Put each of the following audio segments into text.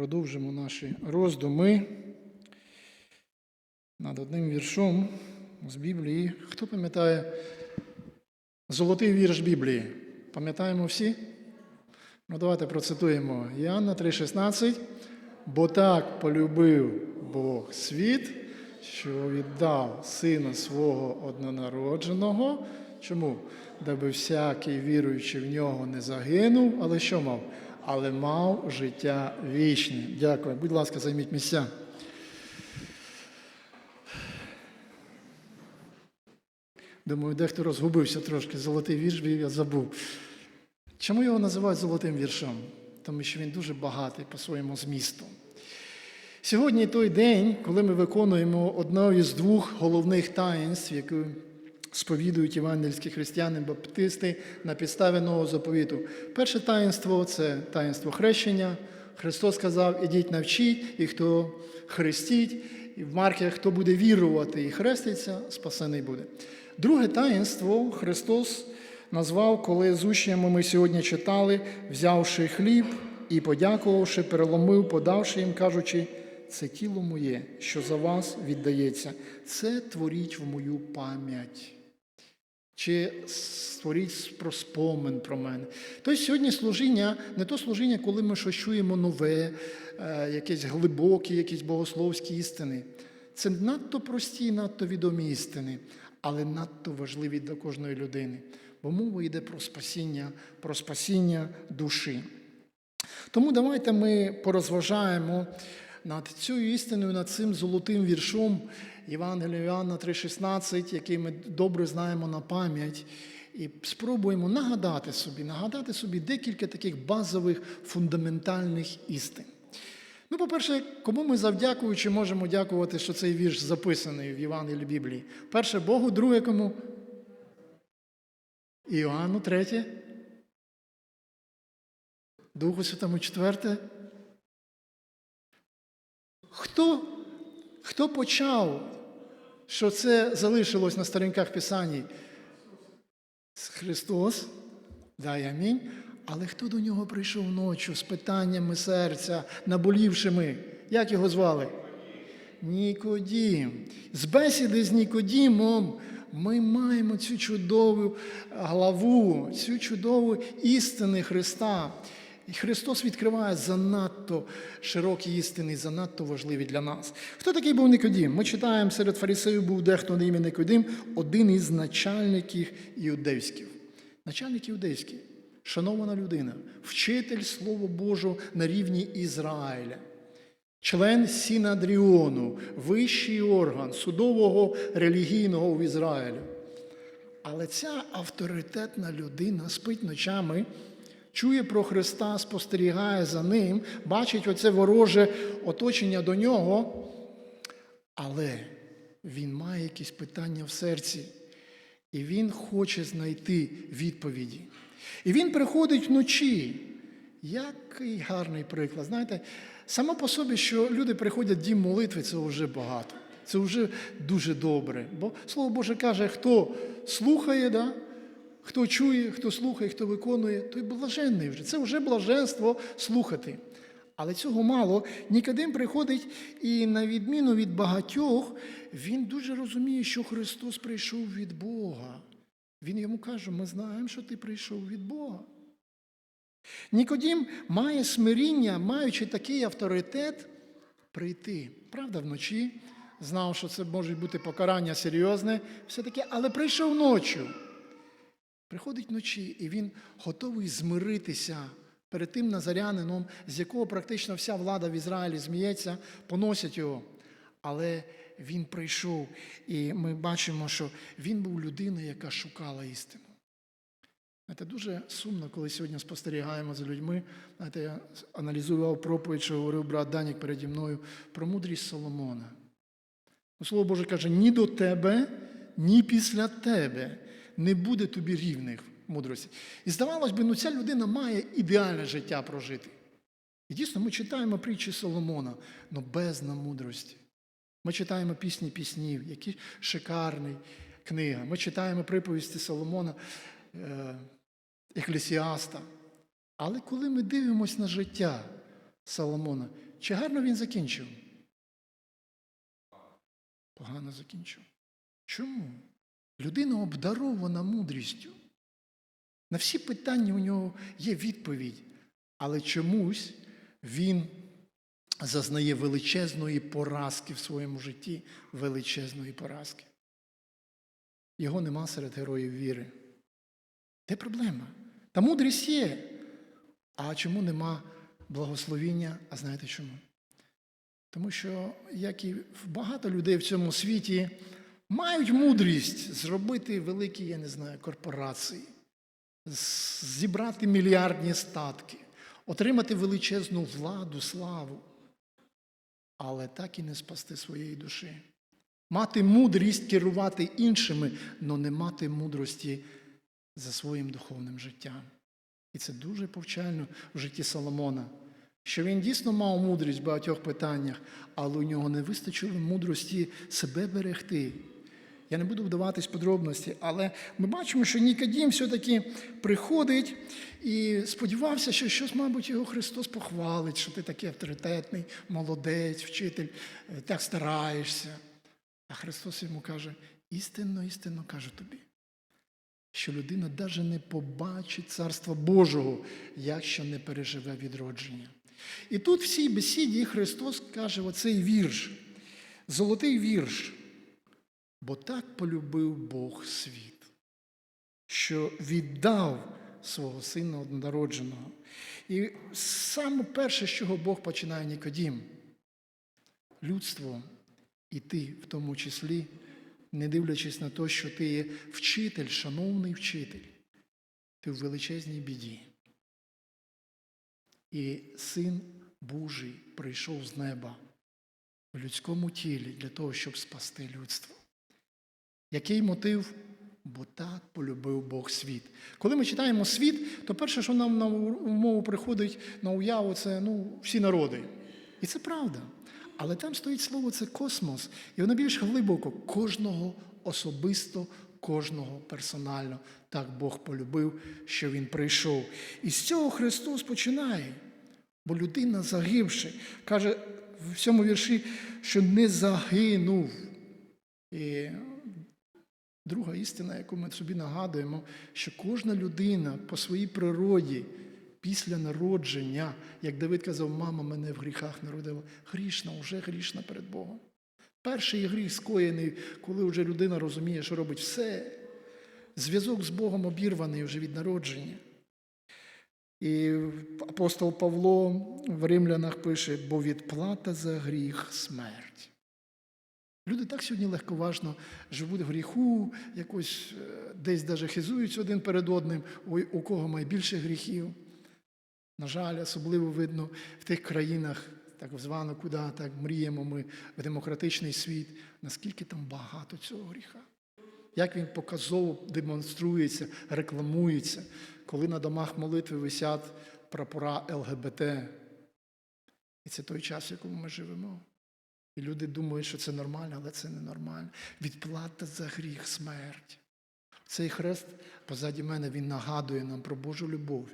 продовжимо наші роздуми над одним віршом з Біблії. Хто пам'ятає золотий вірш Біблії? Пам'ятаємо всі? Ну, давайте процитуємо. Іоанна 3,16. Бо так полюбив Бог світ, що віддав Сина свого однонародженого. Чому? Даби всякий віруючий в нього не загинув, але що мав? Але мав життя вічне. Дякую. Будь ласка, займіть місця. Думаю, дехто розгубився трошки. Золотий вірш я забув. Чому його називають золотим віршом? Тому що він дуже багатий по своєму змісту. Сьогодні той день, коли ми виконуємо одне із двох головних таїнств, які сповідують євангельські християни баптисти на підставі нового заповіту. Перше таїнство це таїнство хрещення. Христос сказав: ідіть навчіть, і хто хрестіть, і в Маркі, хто буде вірувати і хреститься, спасений буде. Друге таїнство Христос назвав, коли з учнями ми сьогодні читали, взявши хліб і подякувавши, переломив, подавши їм, кажучи, це тіло моє, що за вас віддається. Це творіть в мою пам'ять. Чи створіть про спомин про мене. Тобто сьогодні служіння не то служіння, коли ми щось чуємо нове, е, якесь глибокі, якісь богословські істини. Це надто прості, надто відомі істини, але надто важливі для кожної людини. Бо мова йде про спасіння, про спасіння душі. Тому давайте ми порозважаємо над цією істиною, над цим золотим віршом Євангелія Іоанна 3,16, який ми добре знаємо на пам'ять, і спробуємо нагадати собі, нагадати собі декілька таких базових фундаментальних істин. Ну, по-перше, кому ми завдякуючи, можемо дякувати, що цей вірш записаний в Євангелії Біблії. Перше Богу, друге кому? Іоанну, третє. Духу Святому четверте. Хто, хто почав, що це залишилось на сторінках Писанні? Христос, дай амінь. Але хто до нього прийшов ночі з питаннями серця, наболівшими? Як його звали? Нікодім. З бесіди з Нікодімом ми маємо цю чудову главу, цю чудову істини Христа. І Христос відкриває занадто широкі істини, занадто важливі для нас. Хто такий був Никодім? Ми читаємо, серед фарисеїв був дехто на ім'я Никодим, один із начальників іудейських. Начальник іудейський, шанована людина, вчитель Слова Божого на рівні Ізраїля. Член Сінадріону, вищий орган судового релігійного в Ізраїлі. Але ця авторитетна людина спить ночами, чує про Христа, спостерігає за ним, бачить оце вороже оточення до нього, але він має якісь питання в серці, і він хоче знайти відповіді. І він приходить вночі. Який гарний приклад. Знаєте, само по собі, що люди приходять в дім молитви, це вже багато. Це вже дуже добре. Бо Слово Боже каже, хто слухає, да? Хто чує, хто слухає, хто виконує, той блаженний вже. Це вже блаженство слухати. Але цього мало. Нікодим приходить, і на відміну від багатьох, він дуже розуміє, що Христос прийшов від Бога. Він йому каже: ми знаємо, що ти прийшов від Бога. Нікодім має смиріння, маючи такий авторитет, прийти. Правда, вночі знав, що це може бути покарання серйозне, все таке, але прийшов ночі. Приходить вночі, і він готовий змиритися перед тим назарянином, з якого практично вся влада в Ізраїлі зміється, поносять його. Але він прийшов, і ми бачимо, що він був людиною, яка шукала істину. Знаєте, дуже сумно, коли сьогодні спостерігаємо за людьми. Знаєте, я аналізував проповідь, що говорив брат Данік переді мною про мудрість Соломона. Ну, Слово Боже каже, ні до тебе, ні після тебе не буде тобі рівних мудрості. І здавалось би, ну ця людина має ідеальне життя прожити. І дійсно, ми читаємо притчі Соломона, але без мудрості. Ми читаємо пісні піснів, які шикарні книга. Ми читаємо приповісті Соломона. Е, Еклесіаста. Але коли ми дивимося на життя Соломона, Чи гарно він закінчив? Погано закінчив. Чому? Людина обдарована мудрістю. На всі питання у нього є відповідь, але чомусь він зазнає величезної поразки в своєму житті, величезної поразки. Його нема серед героїв віри. Де проблема? Та мудрість є. А чому нема благословіння? А знаєте чому? Тому що, як і багато людей в цьому світі, мають мудрість зробити великі, я не знаю, корпорації, зібрати мільярдні статки, отримати величезну владу, славу, але так і не спасти своєї душі. Мати мудрість керувати іншими, але не мати мудрості за своїм духовним життям. І це дуже повчально в житті Соломона, що він дійсно мав мудрість в багатьох питаннях, але у нього не вистачило мудрості себе берегти. Я не буду вдаватись в подробності, але ми бачимо, що Нікодім все-таки приходить і сподівався, що щось, мабуть, його Христос похвалить, що ти такий авторитетний, молодець, вчитель, е, так стараєшся. А Христос йому каже: істинно, істинно кажу тобі, що людина навіть не побачить Царства Божого, якщо не переживе відродження. І тут в цій бесіді Христос каже оцей вірш, золотий вірш. Бо так полюбив Бог світ, що віддав свого сина однородженого. І саме перше, з чого Бог починає Нікодім, людство, і ти в тому числі, не дивлячись на те, що ти є вчитель, шановний вчитель, ти в величезній біді. І син Божий прийшов з неба в людському тілі для того, щоб спасти людство. Який мотив? Бо так полюбив Бог світ. Коли ми читаємо світ, то перше, що нам на умову приходить на уяву, це ну, всі народи. І це правда. Але там стоїть слово це космос, і воно більш глибоко кожного особисто, кожного персонально. Так Бог полюбив, що Він прийшов. І з цього Христос починає. Бо людина загибши, каже в цьому вірші, що не загинув. І друга істина, яку ми собі нагадуємо, що кожна людина по своїй природі після народження, як Давид казав, мама мене в гріхах народила, грішна, вже грішна перед Богом. Перший гріх скоєний, коли вже людина розуміє, що робить все. Зв'язок з Богом обірваний вже від народження. І апостол Павло в римлянах пише, бо відплата за гріх смерть. Люди так сьогодні легковажно живуть в гріху, якось е, десь даже хизуються один перед одним, у кого найбільше гріхів. На жаль, особливо видно в тих країнах, так звано, куди так мріємо ми в демократичний світ, наскільки там багато цього гріха. Як він показово демонструється, рекламується, коли на домах молитви висять прапора ЛГБТ. І це той час, в якому ми живемо. І люди думають, що це нормально, але це не нормально. Відплата за гріх смерть. Цей хрест позаді мене він нагадує нам про Божу любов,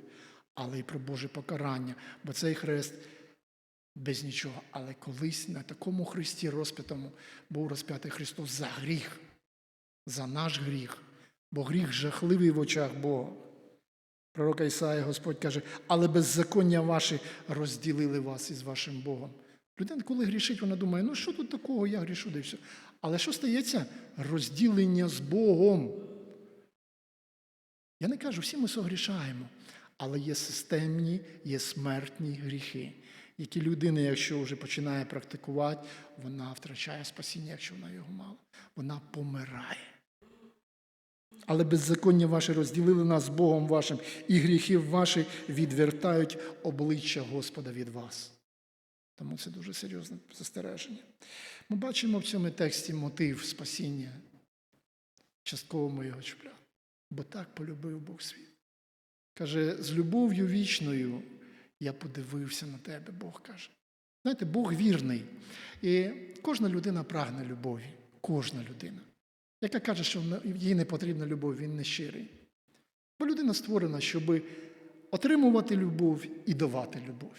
але й про Боже покарання. Бо цей хрест без нічого. Але колись на такому хресті розп'ятому був розп'ятий Христос за гріх, за наш гріх. Бо гріх жахливий в очах Бога. Пророка Ісаїя Господь каже, але беззаконня ваші розділили вас із вашим Богом. Людина, коли грішить, вона думає, ну що тут такого, я грішу, і все. Але що стається? Розділення з Богом. Я не кажу, всі ми согрішаємо, але є системні, є смертні гріхи, які людина, якщо вже починає практикувати, вона втрачає спасіння, якщо вона його мала. Вона помирає. Але беззаконня ваше розділили нас з Богом вашим, і гріхи ваші відвертають обличчя Господа від вас. Тому це дуже серйозне застереження. Ми бачимо в цьому тексті мотив спасіння. Частково ми його. Бо так полюбив Бог світ. Каже, з любов'ю вічною я подивився на тебе, Бог каже. Знаєте, Бог вірний. І кожна людина прагне любові. Кожна людина. Яка каже, що їй не потрібна любов, він не щирий. Бо людина створена, щоб отримувати любов і давати любов.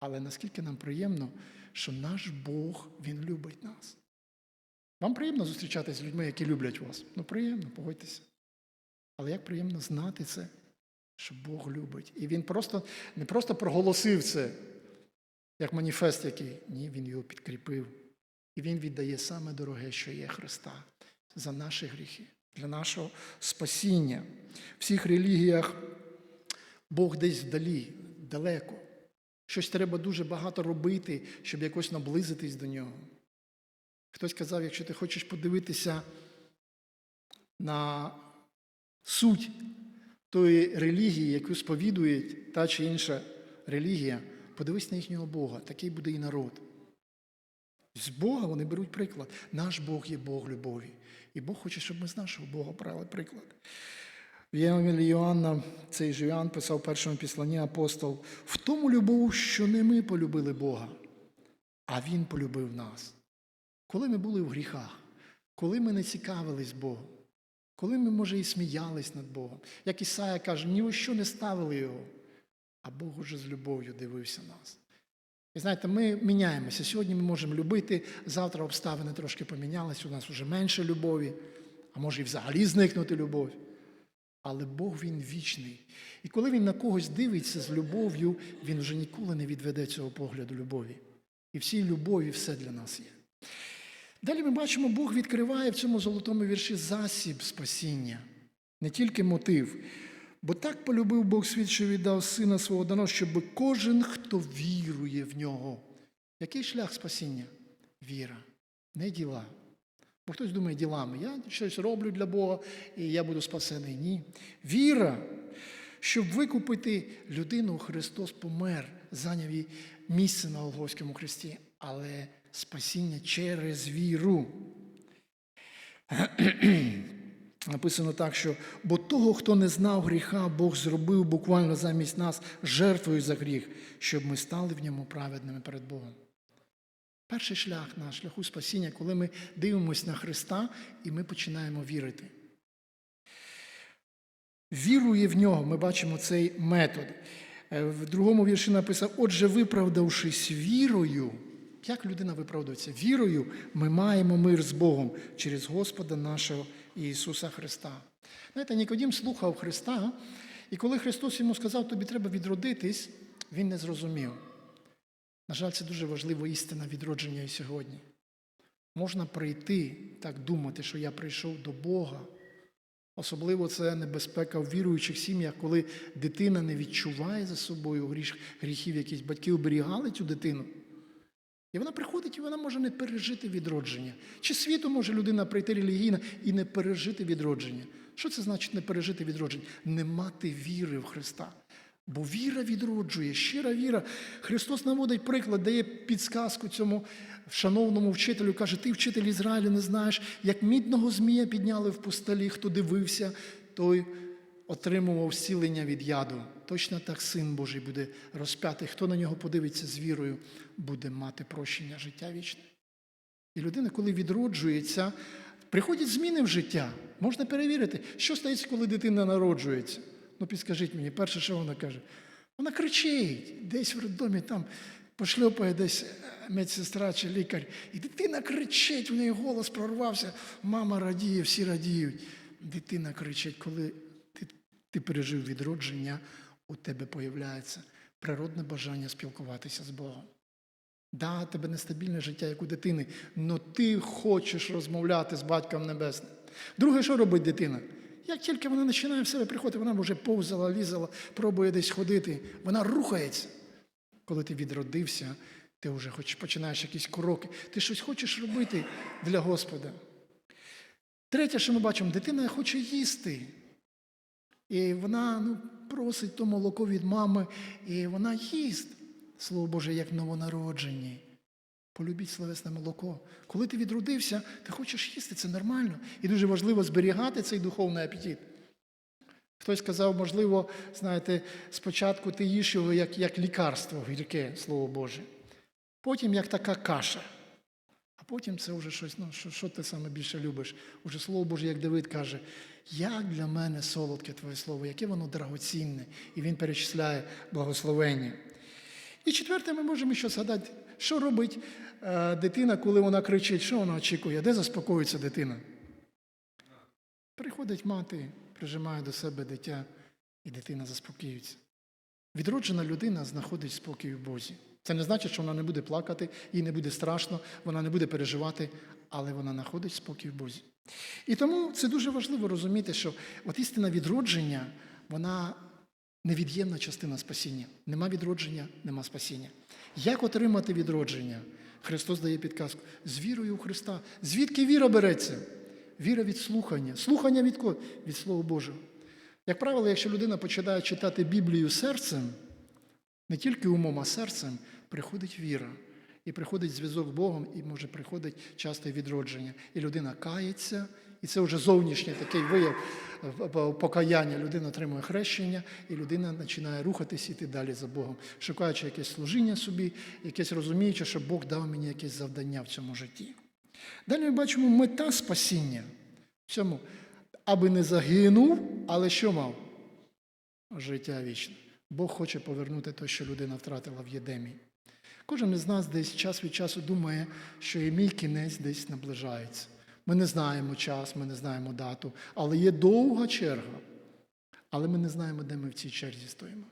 Але наскільки нам приємно, що наш Бог, Він любить нас. Вам приємно зустрічатися з людьми, які люблять вас. Ну, приємно, погодьтеся. Але як приємно знати це, що Бог любить. І він просто не просто проголосив це, як маніфест який. Ні, він його підкріпив. І він віддає саме дороге, що є Христа, за наші гріхи, для нашого спасіння. В всіх релігіях Бог десь вдалі, далеко. Щось треба дуже багато робити, щоб якось наблизитись до нього. Хтось казав, якщо ти хочеш подивитися на суть тої релігії, яку сповідує та чи інша релігія, подивись на їхнього Бога, такий буде і народ. З Бога вони беруть приклад. Наш Бог є Бог любові. І Бог хоче, щоб ми з нашого Бога брали приклад. В Євангелії Йоанна, цей же Йоанн писав в першому післанні апостол, в тому любов, що не ми полюбили Бога, а Він полюбив нас. Коли ми були в гріхах, коли ми не цікавились Богом, коли ми, може, і сміялись над Богом, як Ісая каже, ні у що не ставили його, а Бог уже з любов'ю дивився нас. І знаєте, ми міняємося. Сьогодні ми можемо любити, завтра обставини трошки помінялись, у нас вже менше любові, а може і взагалі зникнути любов. Але Бог Він вічний. І коли Він на когось дивиться з любов'ю, Він вже ніколи не відведе цього погляду любові. І в цій любові все для нас є. Далі ми бачимо, Бог відкриває в цьому золотому вірші засіб спасіння, не тільки мотив. Бо так полюбив Бог світ, що віддав сина свого дано, щоб кожен, хто вірує в нього. Який шлях спасіння? Віра, не діла. Бо хтось думає ділами, я щось роблю для Бога, і я буду спасений. Ні. Віра, щоб викупити людину, Христос помер, зайняв їй місце на Голгофському хресті, але спасіння через віру. Написано так, що бо того, хто не знав гріха, Бог зробив буквально замість нас жертвою за гріх, щоб ми стали в ньому праведними перед Богом. Перший шлях на шляху спасіння, коли ми дивимося на Христа і ми починаємо вірити. Вірує в нього, ми бачимо цей метод. Е, В другому вірші написано: отже, виправдавшись вірою, як людина виправдується? Вірою ми маємо мир з Богом через Господа нашого Ісуса Христа. Знаєте, Нікодім слухав Христа, і коли Христос йому сказав, тобі треба відродитись, він не зрозумів. На жаль, це дуже важлива істина відродження і сьогодні. Можна прийти так думати, що я прийшов до Бога. Особливо це небезпека в віруючих сім'ях, коли дитина не відчуває за собою гріх, гріхів, якісь батьки оберігали цю дитину. І вона приходить, і вона може не пережити відродження. Чи світу може людина прийти релігійна і не пережити відродження? Що це значить не пережити відродження? Не мати віри в Христа. Бо віра відроджує, щира віра. Христос наводить приклад, дає підсказку цьому шановному вчителю, каже, ти, вчитель Ізраїлю, не знаєш, як мідного змія підняли в пустелі, хто дивився, той отримував зцілення від яду. Точно так син Божий буде розп'ятий. Хто на нього подивиться з вірою, буде мати прощення життя вічне. І людина, коли відроджується, приходять зміни в життя. Можна перевірити, що стається, коли дитина народжується. Ну, підскажіть мені, перше, що вона каже? Вона кричить, десь в роддомі там пошльопає десь медсестра чи лікар. І дитина кричить, в неї голос прорвався, мама радіє, всі радіють. Дитина кричить, коли ти, ти пережив відродження, у тебе появляється природне бажання спілкуватися з Богом. Да, тебе нестабільне життя, як у дитини, але ти хочеш розмовляти з батьком Небесним. Друге, що робить дитина? Як тільки вона починає в себе приходити, вона вже повзала, лізала, пробує десь ходити, вона рухається. Коли ти відродився, ти вже хоч починаєш якісь кроки, ти щось хочеш робити для Господа. Третє, що ми бачимо, дитина хоче їсти. І вона ну, просить то молоко від мами, і вона їсть. Слово Боже, як новонароджені. Полюбіть словесне молоко. Коли ти відродився, ти хочеш їсти, це нормально. І дуже важливо зберігати цей духовний апетит. Хтось сказав, можливо, знаєте, спочатку ти їш його як, як лікарство, гірке, Слово Боже. Потім як така каша. А потім це вже щось, ну, що, що ти саме більше любиш? Уже Слово Боже, як Давид каже, як для мене солодке Твоє Слово, яке воно драгоцінне. І він перечисляє благословення. І четверте, ми можемо ще згадати, що робить е, дитина, коли вона кричить, що вона очікує, де заспокоюється дитина. Приходить мати, прижимає до себе дитя, і дитина заспокоюється. Відроджена людина знаходить спокій в Бозі. Це не значить, що вона не буде плакати, їй не буде страшно, вона не буде переживати, але вона знаходить спокій в Бозі. І тому це дуже важливо розуміти, що от істина відродження, вона невід'ємна частина спасіння. Нема відродження, нема спасіння. Як отримати відродження? Христос дає підказку з вірою у Христа. Звідки віра береться? Віра від слухання. Слухання від кого? Від Слова Божого. Як правило, якщо людина починає читати Біблію серцем, не тільки умом, а серцем, приходить віра. І приходить зв'язок з Богом, і може приходить часто відродження. І людина кається, і це вже зовнішній такий вияв покаяння. Людина отримує хрещення, і людина починає рухатись іти далі за Богом, шукаючи якесь служіння собі, якесь розуміючи, що Бог дав мені якесь завдання в цьому житті. Далі ми бачимо мета спасіння в цьому, аби не загинув, але що мав? Життя вічне. Бог хоче повернути те, що людина втратила в Єдемі. Кожен із нас десь час від часу думає, що і мій кінець десь наближається. Ми не знаємо час, ми не знаємо дату, але є довга черга. Але ми не знаємо, де ми в цій черзі стоїмо.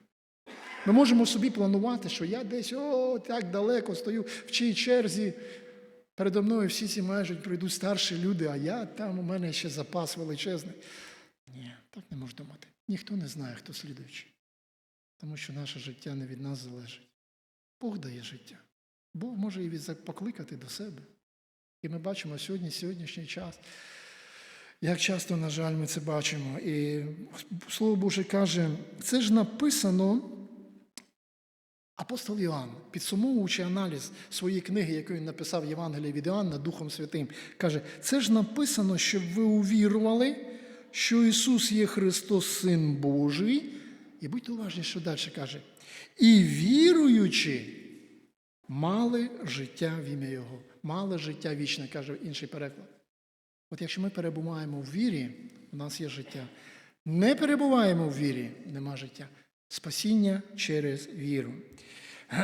Ми можемо собі планувати, що я десь о, так далеко стою в чій черзі. Передо мною всі ці майже пройдуть старші люди, а я там у мене ще запас величезний. Ні, так не можна думати. Ніхто не знає, хто слідуючий. Тому що наше життя не від нас залежить. Бог дає життя. Бог може від- покликати до себе. І ми бачимо сьогодні, сьогоднішній час. Як часто, на жаль, ми це бачимо. І Слово Боже каже, це ж написано апостол Іоанн, підсумовуючи аналіз своєї книги, яку він написав Євангелія від Іоанна Духом Святим, каже, це ж написано, щоб ви увірували, що Ісус є Христос, Син Божий. І будьте уважні, що далі каже. І віруючи, мали життя в ім'я Його, мали життя вічне, каже інший переклад. От якщо ми перебуваємо в вірі, у нас є життя. Не перебуваємо в вірі, нема життя. Спасіння через віру.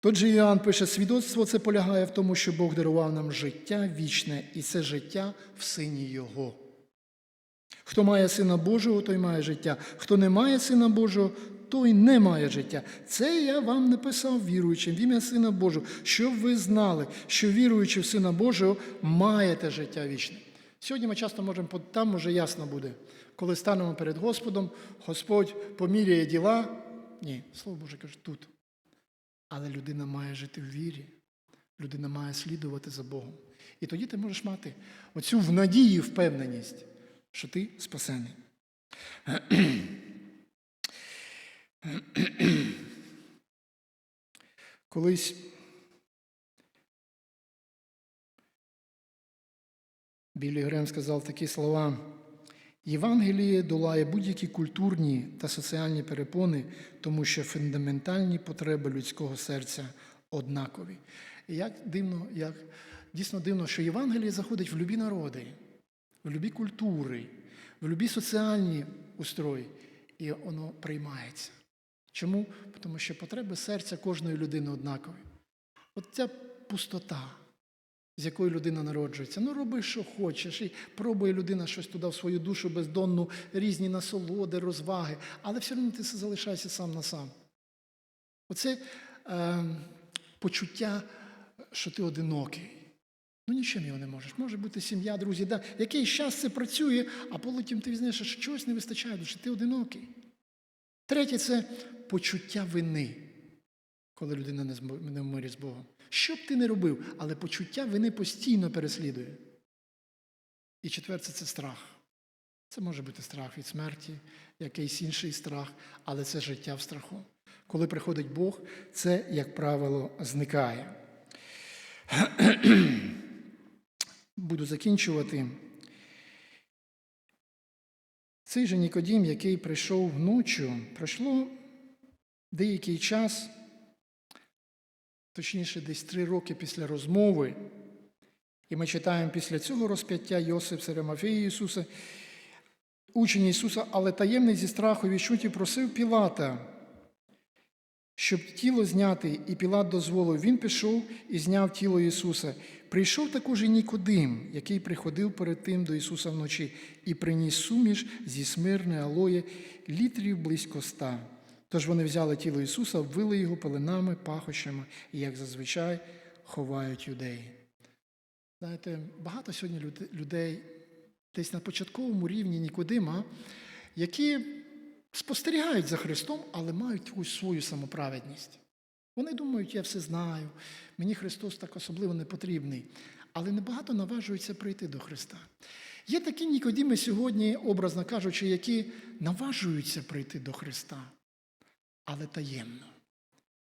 Тут же Іоанн пише, свідоцтво це полягає в тому, що Бог дарував нам життя вічне, і це життя в Сині Його. Хто має Сина Божого, той має життя. Хто не має Сина Божого, той не має життя. Це я вам написав віруючим в ім'я Сина Божого, щоб ви знали, що віруючи в Сина Божого, маєте життя вічне. Сьогодні ми часто можемо, там вже ясно буде, коли станемо перед Господом, Господь поміряє діла. Ні, Слово Боже каже, тут. Але людина має жити в вірі, людина має слідувати за Богом. І тоді ти можеш мати оцю в надії впевненість, що ти спасений. Колись Білі Грем сказав такі слова. Євангеліє долає будь-які культурні та соціальні перепони, тому що фундаментальні потреби людського серця однакові. І як дивно, як дійсно дивно, що Євангеліє заходить в любі народи, в любі культури, в любі соціальні устрої, і воно приймається. Чому? Тому що потреби серця кожної людини однакові. От ця пустота, з якою людина народжується. Ну, роби, що хочеш, і пробує людина щось туди в свою душу бездонну, різні насолоди, розваги, але все одно ти залишаєшся сам на сам. Оце е, почуття, що ти одинокий. Ну, нічим його не можеш. Може бути сім'я, друзі, да. якийсь час це працює, а потім ти візнаєш, що чогось не вистачає, що ти одинокий. Третє це почуття вини, коли людина не в мирі з Богом. Що б ти не робив, але почуття вини постійно переслідує. І четверте це страх. Це може бути страх від смерті, якийсь інший страх, але це життя в страху. Коли приходить Бог, це, як правило, зникає. Буду закінчувати. Цей же Нікодім, який прийшов вночі, пройшло деякий час, точніше, десь три роки після розмови. І ми читаємо після цього розп'яття Йосип Серемафії Ісуса, учень Ісуса, але таємний зі страху відчуті просив Пілата, щоб тіло зняти, і Пілат дозволив, він пішов і зняв тіло Ісуса. Прийшов також і Нікодим, який приходив перед тим до Ісуса вночі, і приніс суміш зі смирни, алоє, літрів близько ста. Тож вони взяли тіло Ісуса, ввили його пеленами, пахощами, і, як зазвичай, ховають юдеї. Знаєте, багато сьогодні людей десь на початковому рівні Нікодима, які спостерігають за Христом, але мають якусь свою самоправедність. Вони думають, я все знаю, мені Христос так особливо не потрібний. Але небагато наважуються прийти до Христа. Є такі Нікодіми сьогодні, образно кажучи, які наважуються прийти до Христа, але таємно.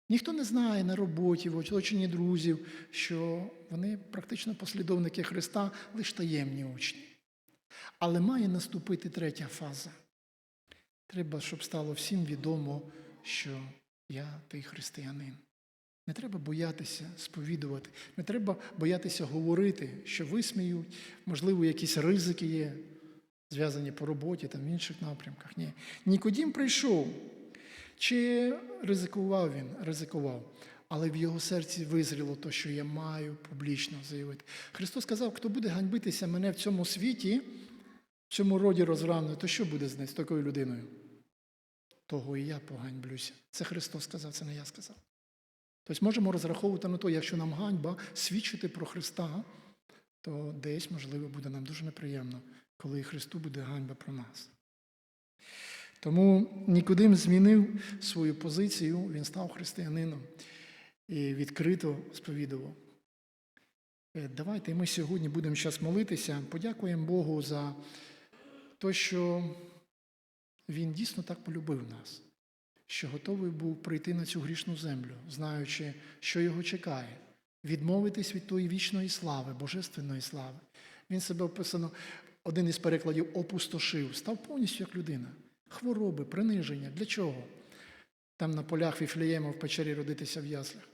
Ніхто не знає на роботі, в оточенні друзів, що вони практично послідовники Христа, лише таємні учні. Але має наступити третя фаза. Треба, щоб стало всім відомо, що я той християнин. Не треба боятися сповідувати, не треба боятися говорити, що висміють, можливо, якісь ризики є, зв'язані по роботі та в інших напрямках. Ні. Нікодім прийшов. Чи ризикував він? Ризикував. Але в його серці визріло то, що я маю публічно заявити. Христос сказав, хто буде ганьбитися мене в цьому світі, в цьому роді розграмно, то що буде з нею, з такою людиною? Того і я поганьблюся. Це Христос сказав, це не я сказав. Тобто можемо розраховувати на те, якщо нам ганьба свідчити про Христа, то десь, можливо, буде нам дуже неприємно, коли Христу буде ганьба про нас. Тому Нікодим змінив свою позицію, він став християнином і відкрито сповідував. Е, Давайте ми сьогодні будемо зараз молитися, подякуємо Богу за те, що Він дійсно так полюбив нас, що готовий був прийти на цю грішну землю, знаючи, що його чекає, відмовитись від тої вічної слави, божественної слави. Він себе описано, один із перекладів опустошив, став повністю як людина. Хвороби, приниження. Для чого? Там на полях Віфлеєма в печері родитися в яслях,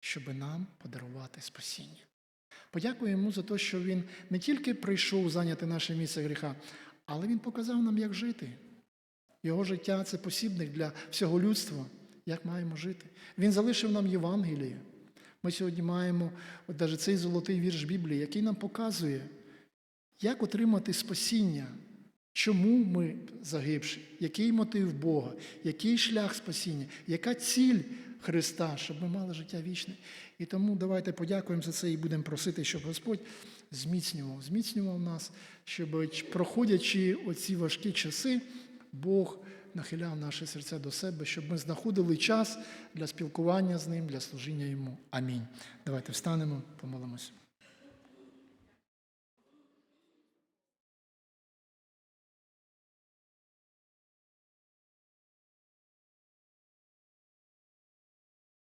щоб нам подарувати спасіння. Подякуємо йому за те, що він не тільки прийшов зайняти наше місце гріха, але він показав нам, як жити. Його життя це посібник для всього людства, як маємо жити. Він залишив нам Євангеліє. Ми сьогодні маємо от навіть цей золотий вірш Біблії, який нам показує, як отримати спасіння, чому ми загибші, який мотив Бога, який шлях спасіння, яка ціль Христа, щоб ми мали життя вічне. І тому давайте подякуємо за це і будемо просити, щоб Господь зміцнював, зміцнював нас, щоб проходячи оці важкі часи, Бог нахиляв наше серця до себе, щоб ми знаходили час для спілкування з ним, для служіння йому. Амінь. Давайте встанемо, помолимося.